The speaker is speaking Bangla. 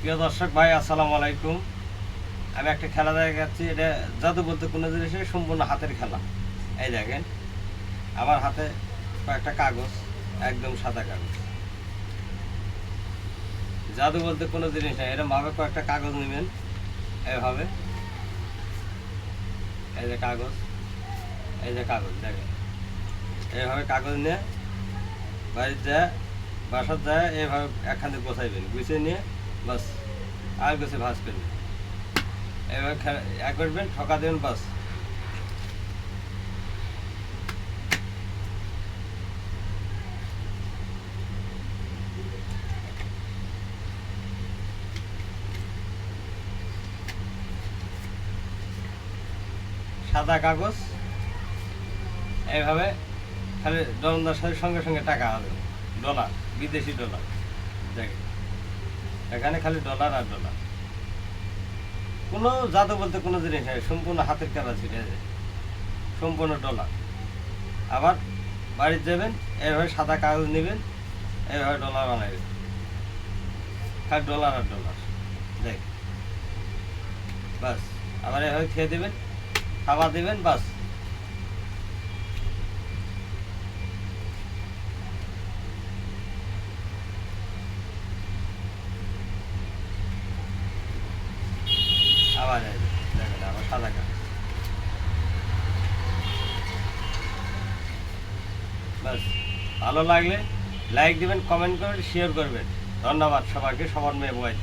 প্রিয় দর্শক, ভাই, আসসালামু আলাইকুম। আমি একটা খেলা দেখাচ্ছি, এটা জাদু বলতে কোনো জিনিসের সম্পূর্ণ হাতের খেলা। এই দেখেন, আমার হাতে কয়েকটা কাগজ, একদম সাদা কাগজ। জাদু বলতে কোনো জিনিস নেই এরকম ভাবে কয়েকটা কাগজ নেবেন, এভাবে। এই যে কাগজ, এই যে কাগজ, দেখেন। এইভাবে কাগজ নিয়ে বাড়িতে যায় বাসার যায় এইভাবে একখান গোছাইবেন, গুছিয়ে নিয়ে বাস, আর করবেন এইভাবে খে- এক করবেন ঠকা দেবেন, বাস। সাদা কাগজ খালি ডলার সাথে সঙ্গে সঙ্গে টাকা হবে। ডলার, বিদেশি ডলার। দেখেন। এখানে খালি ডলার আর ডলার কোনো জাদু বলতে কোনো জিনিস নেই সম্পূর্ণ হাতের কাজ যে, সম্পূর্ণ ডলার আবার বাড়িতে যাবেন এইভাবে সাদা কাগজ নেবেন এইভাবে ডলার বানাবেন খালি ডলার আর ডলার দেখ। বাস। আবার এভাবে খেয়ে দেবেন খাবার দেবেন বাস আবার এই যে, দেখেন বাস ভালো লাগলে লাইক দিবেন কমেন্ট করবেন শেয়ার করবেন। ধন্যবাদ সবাইকে সবার মেয়ে বয়